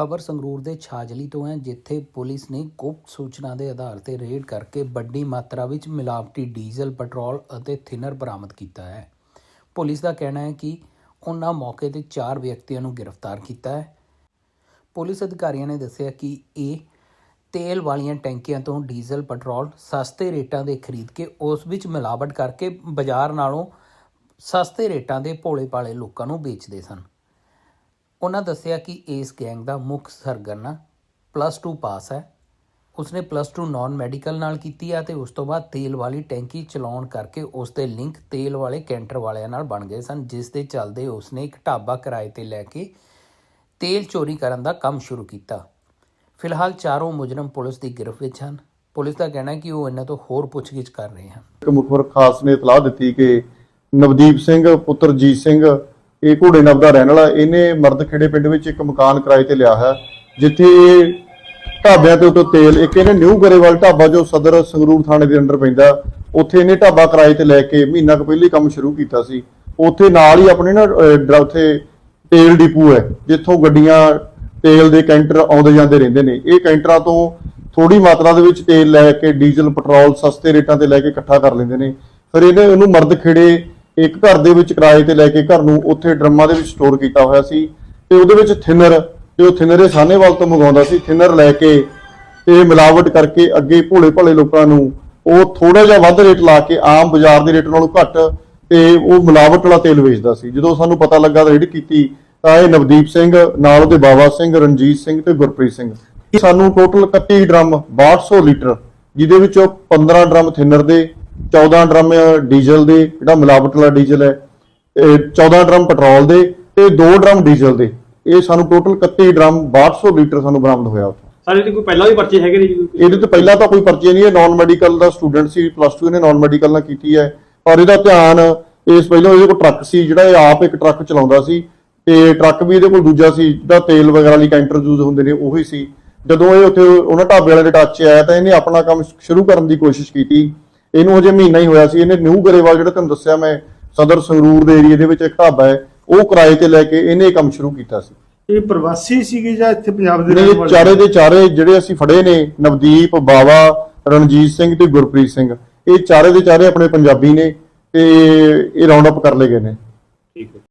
ਖਬਰ ਸੰਗਰੂਰ ਦੇ ਛਾਜਲੀ ਤੋਂ ਹੈ, ਜਿੱਥੇ ਪੁਲਿਸ ਨੇ ਗੁਪਤ ਸੂਚਨਾ ਦੇ ਆਧਾਰ ਤੇ ਰੇਡ ਕਰਕੇ ਵੱਡੀ ਮਾਤਰਾ ਵਿੱਚ ਮਿਲਾਵਟੀ ਡੀਜ਼ਲ, ਪੈਟਰੋਲ ਅਤੇ ਥਿਨਰ ਬਰਾਮਦ ਕੀਤਾ ਹੈ। ਪੁਲਿਸ ਦਾ ਕਹਿਣਾ ਹੈ ਕਿ ਉਹਨਾਂ ਮੌਕੇ ਤੇ 4 ਵਿਅਕਤੀਆਂ ਨੂੰ ਗ੍ਰਿਫਤਾਰ ਕੀਤਾ ਹੈ। ਪੁਲਿਸ ਅਧਿਕਾਰੀਆਂ ਨੇ ਦੱਸਿਆ ਕਿ ਇਹ ਤੇਲ ਵਾਲੀਆਂ ਟੈਂਕੀਆਂ ਤੋਂ ਡੀਜ਼ਲ, ਪੈਟਰੋਲ ਸਸਤੇ ਰੇਟਾਂ ਦੇ ਖਰੀਦ ਕੇ ਉਸ ਵਿੱਚ ਮਿਲਾਵਟ ਕਰਕੇ ਬਾਜ਼ਾਰ ਨਾਲੋਂ ਸਸਤੇ ਰੇਟਾਂ ਦੇ ਭੋਲੇ-ਭਾਲੇ ਲੋਕਾਂ ਨੂੰ ਵੇਚਦੇ ਸਨ। ਉਹਨਾਂ ਦੱਸਿਆ ਕਿ ਇਸ ਗੈਂਗ ਦਾ ਮੁੱਖ ਸਰਗਰਨਾ ਪਲੱਸ 2 ਪਾਸ ਹੈ। ਉਸਨੇ ਪਲੱਸ 2 ਨਾਨ ਮੈਡੀਕਲ ਨਾਲ ਕੀਤੀ ਹੈ ਤੇ ਉਸ ਤੋਂ ਬਾਅਦ ਤੇਲ ਵਾਲੀ ਟੈਂਕੀ ਚਲਾਉਣ ਕਰਕੇ ਉਸ ਦੇ ਲਿੰਕ ਤੇਲ ਵਾਲੇ ਕੈਂਟਰ ਵਾਲਿਆਂ ਨਾਲ ਬਣ ਗਏ ਸਨ, ਜਿਸ ਦੇ ਚੱਲਦੇ ਉਸਨੇ ਇੱਕ ਢਾਬਾ ਕਿਰਾਏ ਤੇ ਲੈ ਕੇ ਤੇਲ ਚੋਰੀ ਕਰਨ ਦਾ ਕੰਮ ਸ਼ੁਰੂ ਕੀਤਾ। ਫਿਲਹਾਲ ਚਾਰੋਂ ਮੁਜਰਮ ਪੁਲਿਸ ਦੀ ਗ੍ਰਿਫਤ ਵਿੱਚ ਹਨ। ਪੁਲਿਸ ਦਾ ਕਹਿਣਾ ਹੈ ਕਿ ਉਹ ਇਹਨਾਂ ਤੋਂ ਹੋਰ ਪੁੱਛਗਿੱਛ ਕਰ ਰਹੇ ਹਨ। ਇੱਕ ਮੁਖਬਰ ਖਾਸ ਨੇ ਇਤਲਾਹ ਦਿੱਤੀ ਕਿ ਨਵਦੀਪ ਸਿੰਘ ਪੁੱਤਰ ਜੀਤ ਸਿੰਘ ਇਹ ਘੋੜੇ ਨਵ ਦਾ ਰਹਿਣ ਵਾਲਾ, ਇਹਨੇ ਮਰਦ ਖੇੜੇ ਪਿੰਡ ਵਿੱਚ ਇੱਕ ਮਕਾਨ ਕਿਰਾਏ ਤੇ ਲਿਆ ਹੈ, ਜਿੱਥੇ ਇਹ ਢਾਬਿਆਂ ਤੇ ਉਤੋਂ ਤੇਲ, ਇੱਕ ਇਹਨੇ ਨਿਊ ਗਰੇਵਾਲ ਢਾਬਾ ਜੋ ਸਦਰ ਸੰਗਰੂਰ ਥਾਣੇ ਦੇ ਅੰਡਰ ਪੈਂਦਾ, ਉੱਥੇ ਇਹਨੇ ਢਾਬਾ ਕਿਰਾਏ ਤੇ ਲੈ ਕੇ ਮਹੀਨਾ ਕੁ ਪਹਿਲੇ ਕੰਮ ਸ਼ੁਰੂ ਕੀਤਾ ਸੀ। ਉੱਥੇ ਨਾਲ ਹੀ ਆਪਣੇ ਨਾ ਉੱਥੇ ਤੇਲ ਡਿਪੂ ਹੈ, ਜਿੱਥੋਂ ਗੱਡੀਆਂ ਤੇਲ ਦੇ ਕੈਂਟਰ ਆਉਂਦੇ ਜਾਂਦੇ ਰਹਿੰਦੇ ਨੇ। ਇਹ ਕੈਂਟਰਾਂ ਤੋਂ ਥੋੜੀ ਮਾਤਰਾ ਦੇ ਵਿੱਚ ਤੇਲ ਲੈ ਕੇ, ਡੀਜ਼ਲ, ਪੈਟਰੋਲ ਸਸਤੇ ਰੇਟਾਂ ਤੇ ਲੈ ਕੇ ਇਕੱਠਾ ਕਰ ਲੈਂਦੇ ਨੇ। ਫਿਰ ਇਹਨੇ ਉਹਨੂੰ ਮਰਦ ਖੇੜੇ ਇੱਕ ਘਰ ਦੇ ਵਿੱਚ ਕਿਰਾਏ ਤੇ ਲੈ ਕੇ ਘਰ ਨੂੰ ਉੱਥੇ ਡਰਮਾਂ ਦੇ ਵਿੱਚ ਸਟੋਰ ਕੀਤਾ ਹੋਇਆ ਸੀ ਤੇ ਉਹਦੇ ਵਿੱਚ ਥਿਨਰ, ਤੇ ਉਹ ਥਿਨਰ ਇਹ ਸਾਹਨੇਵਾਲ ਤੋਂ ਮੰਗਾਉਂਦਾ ਸੀ, ਥਿਨਰ ਲੈ ਕੇ ਤੇ ਮਿਲਾਵਟ ਕਰਕੇ ਅੱਗੇ ਭੋਲੇ ਭਾਲੇ ਲੋਕਾਂ ਨੂੰ ਉਹ ਥੋੜਾ ਜਿਹਾ ਵੱਧ ਰੇਟ ਲਾ ਕੇ ਆਮ ਬਾਜ਼ਾਰ ਦੇ ਰੇਟ ਨਾਲੋਂ ਘੱਟ ਤੇ ਉਹ ਮਿਲਾਵਟ ਵਾਲਾ ਤੇਲ ਵੇਚਦਾ ਸੀ। ਜਦੋਂ ਸਾਨੂੰ ਪਤਾ ਲੱਗਾ ਰੇਡ ਕੀਤੀ, ਤਾਂ ਇਹ ਨਵਦੀਪ ਸਿੰਘ, ਨਾਲ ਉਹਦੇ ਬਾਬਾ ਸਿੰਘ, ਰਣਜੀਤ ਸਿੰਘ ਤੇ ਗੁਰਪ੍ਰੀਤ ਸਿੰਘ। ਸਾਨੂੰ ਟੋਟਲ 31 ਡਰਮ 6200 ਲੀਟਰ, ਜਿਹਦੇ ਵਿੱਚੋਂ 15 ਡਰਮ ਥਿਨਰ ਦੇ 14 ਡਰਮ ਡੀਜ਼ਲ ਦੇ ਜਿਹੜਾ ਮਿਲਾਵਟ ਵਾਲਾ ਡੀਜ਼ਲ ਹੈ ਇਹ 14 ਡਰਮ ਪੈਟਰੋਲ ਦੇ ਤੇ 2 ਡਰਮ ਡੀਜ਼ਲ ਦੇ। ਇਹ ਸਾਨੂੰ ਟੋਟਲ 31 ਡਰਮ 6200 ਲੀਟਰ ਸਾਨੂੰ ਬਰਾਮਦ ਹੋਇਆ ਉੱਥੇ। ਸਾਰੇ ਤੇ ਕੋਈ ਪਹਿਲਾਂ ਵੀ ਪਰਚੇ ਹੈਗੇ ਨੇ ਜੀ? ਇਹਦੇ ਤੋਂ ਪਹਿਲਾਂ ਤਾਂ ਕੋਈ ਪਰਚੇ ਨਹੀਂ ਹੈ ਨਾਨ ਮੈਡੀਕਲ ਦਾ ਸਟੂਡੈਂਟ ਸੀ ਪਲੱਸ 2 ਇਹਨੇ ਨਾਨ ਮੈਡੀਕਲ ਨਾਲ ਕੀਤੀ ਹੈ। ਔਰ ਇਹਦਾ ਧਿਆਨ ਇਸ ਪਹਿਲਾਂ ਇਹਦੇ ਕੋਲ ਟਰੱਕ ਸੀ ਜਿਹੜਾ ਇਹ ਆਪ ਇੱਕ ਟਰੱਕ ਚਲਾਉਂਦਾ ਸੀ ਤੇ ਟਰੱਕ ਵੀ ਇਹਦੇ ਕੋਲ ਦੂਜਾ ਸੀ ਜਿਹੜਾ ਤੇਲ ਵਗੈਰਾ ਲਈ ਕੈਂਟਰ ਯੂਜ਼ ਹੁੰਦੇ ਨੇ ਉਹੀ ਸੀ। ਜਦੋਂ ਇਹ ਉੱਥੇ ਉਹਨਾਂ ਢਾਬੇ ਵਾਲੇ ਦੇ ਟੱਚ ਆਇਆ ਤਾਂ ਇਹਨੇ ਆਪਣਾ ਕੰਮ ਸ਼ੁਰੂ ਕਰਨ ਦੀ ਕੋਸ਼ਿਸ਼ ਕੀਤੀ। ਇਹਨੂੰ ਹਜੇ ਮਹੀਨਾ ਹੀ ਹੋਇਆ ਸੀ ਇਹਨੇ ਨਿਊ ਗਰੇਵਾਲ ਜਿਹੜਾ ਤੁਹਾਨੂੰ ਦੱਸਿਆ ਮੈਂ ਸਦਰ ਸੰਗਰੂਰ ਦੇ ਏਰੀਆ ਦੇ ਵਿੱਚ ਇੱਕ ਢਾਬਾ ਹੈ ਉਹ ਕਿਰਾਏ ਤੇ ਲੈ ਕੇ ਇਹਨੇ ਇਹ ਕੰਮ ਸ਼ੁਰੂ ਕੀਤਾ ਸੀ। ਇਹ ਪ੍ਰਵਾਸੀ ਸੀਗੇ ਜਾਂ ਇੱਥੇ ਪੰਜਾਬ ਦੇ ਰਹਿਣ ਵਾਲੇ? ਚਾਰੇ ਦੇ ਚਾਰੇ ਜਿਹੜੇ ਅਸੀਂ ਫੜੇ ਨੇ ਨਵਦੀਪ ਬਾਵਾ ਰਣਜੀਤ ਸਿੰਘ ਤੇ ਗੁਰਪ੍ਰੀਤ ਸਿੰਘ। ਇਹ ਚਾਰੇ ਦੇ ਚਾਰੇ ਆਪਣੇ ਪੰਜਾਬੀ ਨੇ ਤੇ ਇਹ ਰਾਉਂਡ ਅਪ ਕਰ ਲਏ ਗਏ ਨੇ। ਠੀਕ ਹੈ।